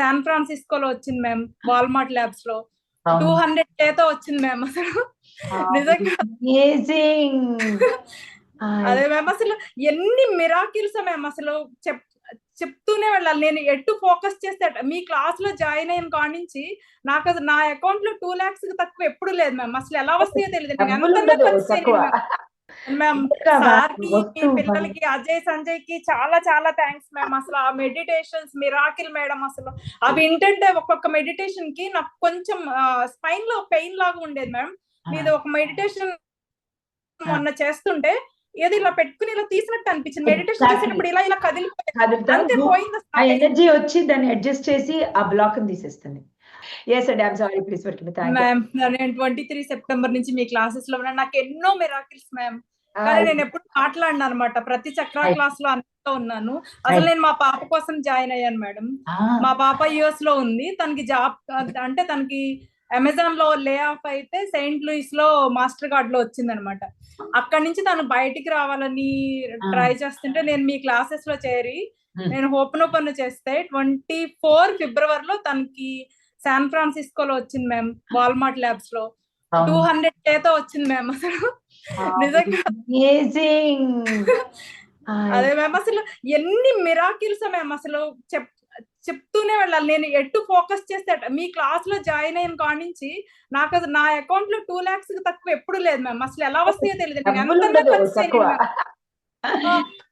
San ఫ్రాన్సిస్కోలో వచ్చింది ma'am Walmart ల్యాబ్స్లో. టూ హండ్రెడ్ కేతో వచ్చింది మ్యామ్ అసలు. నిజంగా. అదే మ్యామ్ అసలు ఎన్ని మిరాకిల్స్ మ్యామ్ అసలు చెప్ చెప్తూనే వెళ్ళాలి. నేను ఎటు ఫోకస్ చేస్తే. మీ క్లాస్లో జాయిన్ అయిన కాడి నుంచి నాకు నా అకౌంట్లో టూ లాక్స్ తక్కువ ఎప్పుడు లేదు మ్యామ్ అసలు ఎలా వస్తాయో తెలియదు. మ్యామ్ సార్కి పిల్లలకి అజయ్ సంజయ్కి చాలా చాలా థ్యాంక్స్ మ్యామ్ అసలు ఆ మెడిటేషన్స్ మిరాకిల్ మేడం అసలు. అవి ఏంటంటే ఒక్కొక్క మెడిటేషన్కి నాకు కొంచెం స్పైన్లో పెయిన్ లాగా ఉండేది మ్యామ్ మీది ఒక మెడిటేషన్ మొన్న చేస్తుంటే ఏది ఇలా పెట్టుకుని ఇలా తీసినట్టు అనిపించింది. మెడిటేషన్. చేసినప్పుడు ఇలా ఇలా కదిలిపోయింది. ఆ ఎనర్జీ వచ్చి దాన్ని అడ్జస్ట్ చేసి ఆ బ్లాక్ తీసేస్తుంది. ఎస్ అండి సారీ ప్లీజ్ వర్క్ మ్యామ్ నేను ట్వంటీ త్రీ సెప్టెంబర్ నుంచి మీ క్లాసెస్లో నాకు ఎన్నో మిరాకిల్స్ మ్యామ్ కానీ నేను ఎప్పుడు మాట్లాడినా అనమాట ప్రతి చక్ర. క్లాస్లో అంతా ఉన్నాను. అసలు నేను మా పాప కోసం జాయిన్ అయ్యాను మేడం. మా పాప యుఎస్లో ఉంది. తనకి జాబ్ అంటే తనకి అమెజాన్లో లే ఆఫ్ అయితే సెయింట్ లూయిస్లో మాస్టర్ కార్డ్లో వచ్చింది అనమాట అక్కడి నుంచి తను బయటికి రావాలని ట్రై చేస్తుంటే నేను మీ క్లాసెస్లో చేరి. నేను ఓపెన్ ఓపెన్ చేస్తే ట్వంటీ ఫోర్ ఫిబ్రవరిలో తనకి శాన్ ఫ్రాన్సిస్కోలో వచ్చింది మ్యామ్ వాల్మార్ట్ ల్యాబ్స్లో టూ హండ్రెడ్ కేతో వచ్చింది మ్యామ్ అసలు. అదే మ్యామ్ అసలు ఎన్ని మిరాకిల్స్ మ్యామ్ అసలు చెప్ చెప్తూనే వెళ్ళాలి. నేను ఎటు ఫోకస్ చేస్తే. మీ క్లాస్లో జాయిన్ అయిన కాడి నుంచి నాకు నా అకౌంట్లో టూ లాక్స్ తక్కువ ఎప్పుడు లేదు మ్యామ్ అసలు ఎలా వస్తాయో తెలియదు.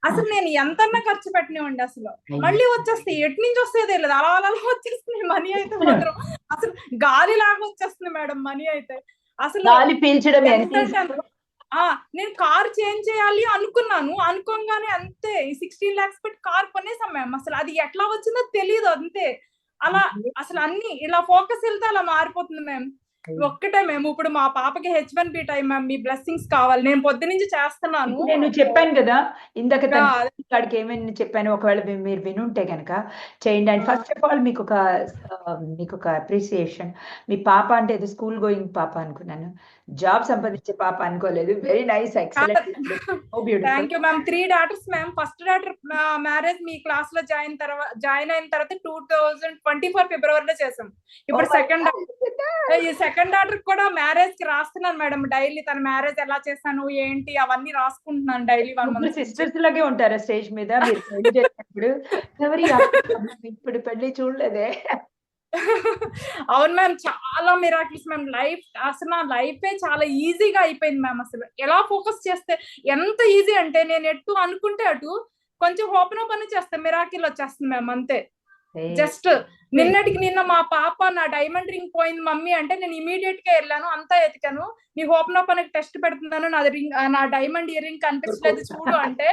అసలు నేను ఎంతన్నా ఖర్చు పెట్టనివ్వండి అసలు. మళ్ళీ వచ్చేస్తాయి ఎటు నుంచి వస్తాయో తెలియదు. అలా అలా వచ్చేస్తుంది మనీ అయితే మాత్రం. అసలు గాలి లాగా వచ్చేస్తుంది మేడం మనీ అయితే. అసలు గాలి పీల్చడం ఎంత ఎంత ఆ నేను కార్ చేంజ్ చేయాలి అనుకున్నాను. అనుకోగానే అంతే సిక్స్టీన్ లాక్స్ పెట్టి కార్ కొనేసాం మ్యామ్ అసలు అది ఎట్లా వచ్చిందో తెలియదు అంతే. అలా అసలు అన్ని ఇలా ఫోకస్ వెళ్తే అలా మారిపోతుంది మ్యామ్ ఒక్కటే మేము ఇప్పుడు మా పాపకి H one B time ma'am మీ బ్లెస్సింగ్స్ కావాలి. నేను పొద్దు నుంచి చేస్తున్నాను నేను చెప్పాను కదా ఇందాక ఆ, తన కాడికి ఏమైనా చెప్పాను. ఒకవేళ మీరు వినుంటే కనుక చేయండి. అండ్ ఫస్ట్ ఆఫ్ ఆల్ మీకు ఒక మీకు ఒక అప్రిసియేషన్ మీ పాప అంటే ఏదో స్కూల్ గోయింగ్ పాప అనుకున్నాను. జాబ్ సంపాదించే పాప అనుకోలేదు. Very nice excellent thank you ma'am three daughters ma'am first daughter marriage మీ క్లాస్లో జాయిన్ తర్వాత జాయిన్ అయిన తర్వాత టూ థౌజండ్ ట్వంటీ ఫోర్ ఫిబ్రవరిలో చేసాం ఇప్పుడు సెకండ్ ఈ సెకండ్ డాటర్ కూడా మ్యారేజ్కి రాస్తున్నాను మేడం. డైలీ తన మ్యారేజ్ ఎలా చేశాను ఏంటి అవన్నీ రాసుకుంటున్నాను డైలీ వన్ మంత్ సిస్టర్స్ లాగే ఉంటారా స్టేజ్ మీద? మీరు? ఇప్పుడు పెళ్ళి చూడలేదే. అవును మ్యామ్. చాలా మిరాకిల్స్ మ్యామ్. లైఫ్ అసలు నా లైఫే చాలా ఈజీగా అయిపోయింది మ్యామ్ అసలు. ఎలా ఫోకస్ చేస్తే ఎంత ఈజీ అంటే నేను ఎటు అనుకుంటే అటు కొంచెం ఓపెన్ ఓపెన్ చేస్తే మిరాకిల్ వచ్చేస్తుంది మ్యామ్ అంతే. జస్ట్ నిన్నటికి నిన్న మా పాప నా డైమండ్ రింగ్ పోయింది మమ్మీ అంటే నేను ఇమీడియట్గా వెళ్ళాను అంతా ఎతికాను. నీ ఓపెన్ ఓపెన్ టెస్ట్ పెడుతున్నాను నాది రింగ్ నా డైమండ్ ఇయర్ రింగ్ కనిపించలేదు చూడు అంటే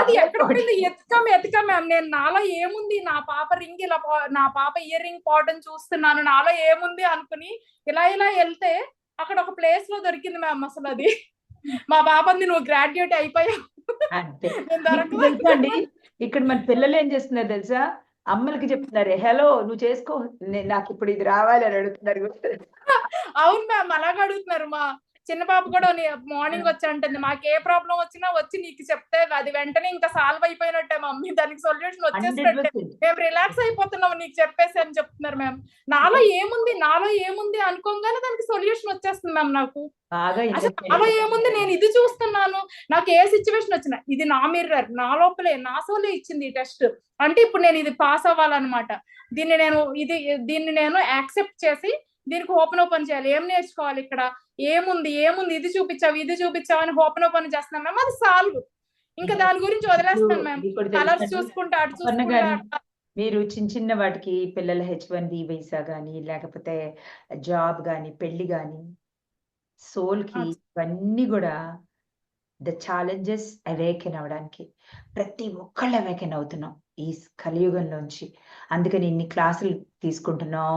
అది ఎక్కడ పోయింది ఎతకం ఎతకం మ్యామ్. నేను నాలో ఏముంది? నా పాప రింగ్ ఇలా నా పాప ఇయర్ రింగ్ పోవడం చూస్తున్నాను. నాలో ఏముంది అనుకుని ఇలా ఇలా వెళ్తే అక్కడ ఒక ప్లేస్లో దొరికింది మ్యామ్ అసలు అది. మా పాపంది నువ్వు గ్రాడ్యుయేట్ అయిపోయావు. అంతే. ఇక్కడ మన పిల్లలు ఏం చేస్తున్నారు తెలుసా? అమ్మలకి చెప్తున్నారు హలో నువ్వు చేసుకో. నాకు ఇప్పుడు ఇది రావాలి అని అడుగుతున్నారు. అవును మ్యామ్ అలాగ అడుగుతున్నారు మా చిన్న పాప కూడా మార్నింగ్ వచ్చి అంటుంది మాకు ఏ ప్రాబ్లం వచ్చినా వచ్చి నీకు చెప్తే అది వెంటనే ఇంకా సాల్వ్ అయిపోయినట్టే మమ్మీ దానికి సొల్యూషన్ వచ్చేసినట్టే. మేము రిలాక్స్ అయిపోతున్నాం నీకు చెప్పేసి అని చెప్తున్నారు మ్యామ్ నాలో ఏముంది? నాలో ఏముంది అనుకోగానే దానికి సొల్యూషన్ వచ్చేస్తుంది మ్యామ్ నాకు. నాలో ఏముంది? నేను ఇది చూస్తున్నాను. నాకు ఏ సిచ్యువేషన్ వచ్చినా ఇది నా మిర్రర్ నా లోపలే నా సోలే ఇచ్చింది ఈ టెస్ట్ అంటే ఇప్పుడు నేను ఇది పాస్ అవ్వాలన్నమాట. దీన్ని నేను ఇది దీన్ని నేను యాక్సెప్ట్ చేసి దీనికి ఓపెన్ ఓపెన్ చేయాలి. ఏం నేర్చుకోవాలి ఇక్కడ? ఏముంది? ఏముంది? ఇది చూపించావు ఇది చూపించావు అని ఓపెన్ ఓపెన్ చేస్తున్నాం మ్యామ్. అది సాల్వ్. ఇంకా దాని గురించి వదిలేస్తాను మ్యామ్. కలర్స్? చూసుకుంటా అటు చూసుకుంటా. మీరు చిన్న చిన్న వాటికి పిల్లల హెచ్ వన్ బి వీసా కానీ లేకపోతే జాబ్ కానీ పెళ్ళి కానీ సోల్కి. ఇవన్నీ కూడా ద ఛాలెంజెస్ అవేకెన్ అవడానికి ప్రతి ఒక్కళ్ళు అవేకెన్ అవుతున్నాం. ఈ కలియుగంలోంచి అందుకని ఇన్ని క్లాసులు తీసుకుంటున్నాం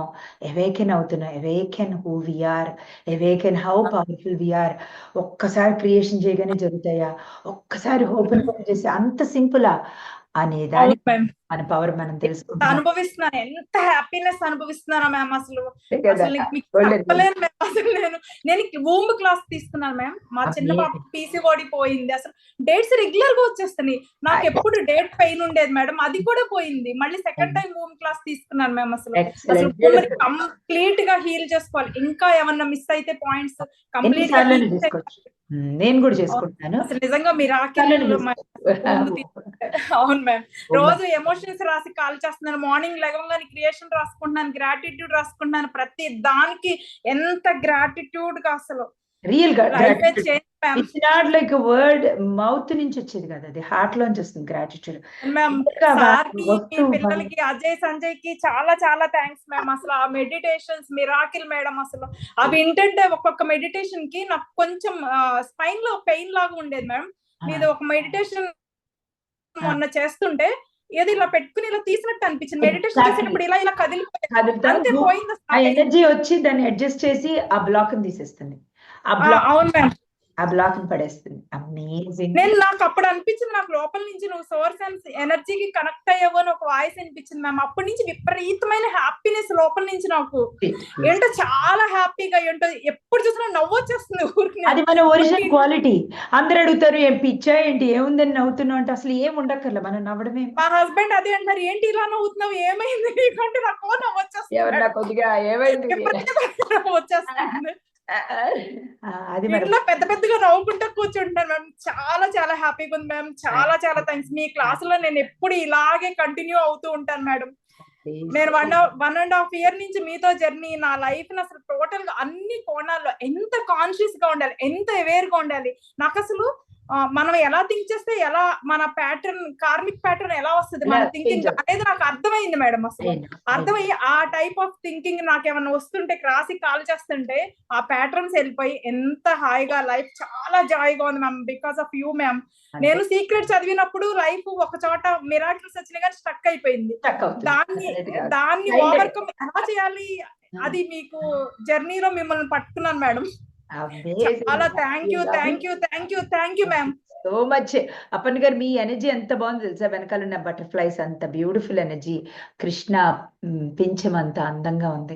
అవేకెన్ అవుతున్నాం awaken who we are awaken how powerful we are ఒక్కసారి క్రియేషన్ చేయగానే జరుగుతాయా? ఒక్కసారి ఓపెన్ చేసి అంత సింపులా అనే దాని మన పవర్ మనం తెలుసుకుంటున్నాం. అనుభవిస్తున్నాను ఎంత హ్యాపీనెస్ అనుభవిస్తున్నానా మ్యామ్ అసలు? అసలు నేను నేను వూమ్ క్లాస్ తీసుకున్నాను మ్యామ్ మా చిన్న పాప. పీసీఓడి పోయింది అసలు డేట్స్ రెగ్యులర్గా వచ్చేస్తున్నాయి. నాకు. ఎప్పుడు డేట్ పెయిన్ ఉండేది మేడం అది కూడా పోయింది. మళ్ళీ సెకండ్ టైం వూమ్ క్లాస్ తీసుకున్నాను మ్యామ్ అసలు. అసలు కంప్లీట్గా హీల్ చేసుకోవాలి. ఇంకా ఏమన్నా మిస్ అయితే పాయింట్స్ కంప్లీట్గా నేను కూడా చేసుకుంటున్నాను అసలు నిజంగా మీరు అవును మ్యామ్. రోజు ఎమోషన్స్ రాసి కాల్ చేస్తున్నాను. మార్నింగ్ లెగంగానే క్రియేషన్ రాసుకుంటున్నాను గ్రాటిట్యూడ్ రాసుకుంటున్నాను. ప్రతి దానికి ఎంత గ్రాటిట్యూడ్ అసలు. రియల్గా it's not like word mouth నుంచి వచ్చేది కదా అది. హార్ట్ లోంచి వస్తుంది గ్రాటిట్యూడ్ పిల్లలకి అజయ్ సంజయ్కి చాలా చాలా థ్యాంక్స్ మ్యామ్ అసలు ఆ మెడిటేషన్స్ మిరాకిల్ మేడం అసలు. అవి ఏంటంటే ఒక్కొక్క మెడిటేషన్కి నాకు కొంచెం స్పైన్లో పెయిన్ లాగా ఉండేది మ్యామ్ మీద ఒక మెడిటేషన్ మొన్న చేస్తుంటే ఏది ఇలా పెట్టుకుని ఇలా తీసినట్టు అనిపించింది. మెడిటేషన్. చేసినప్పుడు ఇలా ఇలా కదిలిపోయింది. అంతే పోయింది. ఎనర్జీ వచ్చి దాన్ని అడ్జస్ట్ చేసి ఆ బ్లాక్ తీసేస్తుంది. అవును మ్యామ్ ఆ బ్లాక్ పడేస్తుంది. అమేజింగ్ నేను నాకు అప్పుడు అనిపించింది నాకు లోపల నుంచి నువ్వు సోర్స్ అండ్ ఎనర్జీకి కనెక్ట్ అయ్యావు అని ఒక వాయిస్ అనిపించింది మ్యామ్ అప్పటి నుంచి విపరీతమైన హ్యాపీనెస్ లోపల నుంచి నాకు. ఏంటో చాలా హ్యాపీగా ఏంటో ఎప్పుడు చూసినా నవ్వు వచ్చేస్తుంది ఊరికి. అది మన ఒరిజినల్ క్వాలిటీ అందరు అడుగుతారు ఏం పిచ్చా ఏంటి? ఏముందని నవ్వుతున్నావు? అంటే అసలు ఏం ఉండక్కర్లే మనం నవ్వడమే. మా హస్బెండ్ అదే అంటారు ఏంటి ఇలా నవ్వుతున్నావు? ఏమైంది నీకంటే నాకు నవ్వు వచ్చేస్తుంది. కొద్దిగా ఏమైంది? వచ్చేస్తుంది. అది ఇంట్లో పెద్ద పెద్దగా నవ్వుకుంటూ కూర్చుంటాను మ్యామ్. చాలా చాలా హ్యాపీగా ఉంది మ్యామ్. చాలా చాలా థ్యాంక్స్. మీ క్లాస్లో నేను ఎప్పుడు ఇలాగే కంటిన్యూ అవుతూ ఉంటాను మేడం. నేను one one and half year నుంచి మీతో జర్నీ నా లైఫ్ అసలు టోటల్గా అన్ని కోణాల్లో ఎంత కాన్షియస్గా ఉండాలి ఎంత అవేర్గా ఉండాలి. నాకు అసలు మనం ఎలా థింక్ చేస్తే ఎలా మన ప్యాటర్న్ కార్మిక్ ప్యాటర్న్ ఎలా వస్తుంది? మన థింకింగ్ అనేది నాకు అర్థమైంది మేడం అసలు. అర్థమయ్యి ఆ టైప్ ఆఫ్ థింకింగ్ నాకు ఏమైనా వస్తుంటే క్రాసి కాల్ చేస్తుంటే ఆ ప్యాటర్న్స్ వెళ్ళిపోయి ఎంత హాయిగా లైఫ్ చాలా జాయిగా ఉంది ma'am because of you ma'am నేను సీక్రెట్ చదివినప్పుడు లైఫ్ ఒక చోట మిరాకిల్స్ వచ్చినా కానీ స్టక్ అయిపోయింది. దాన్ని దాన్ని ఓవర్కమ్ ఎలా చేయాలి? అది మీకు జర్నీలో మిమ్మల్ని పట్టుకున్నాను మేడం. చాలా thank you thank you thank you thank you ma'am so much Appan గారు మీ ఎనర్జీ ఎంత బాగుంది తెలుసా? వెనకాల ఉన్న బటర్ఫ్లైస్ అంత బ్యూటిఫుల్ ఎనర్జీ కృష్ణ పింఛం అంత అందంగా ఉంది.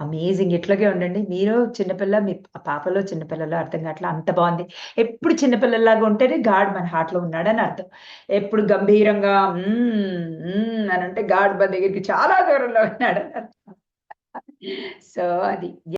అమేజింగ్ ఇట్లాగే ఉండండి. మీరు చిన్నపిల్ల మీ పాపలో చిన్నపిల్లలో అర్థం కావట్లా అంత బాగుంది. ఎప్పుడు చిన్నపిల్లలాగా ఉంటేనే గాడ్ మన హార్ట్లో ఉన్నాడని అర్థం. ఎప్పుడు గంభీరంగా అని అంటే గాడ్ మన దగ్గరికి చాలా దూరంలో ఉన్నాడని అర్థం. సో అది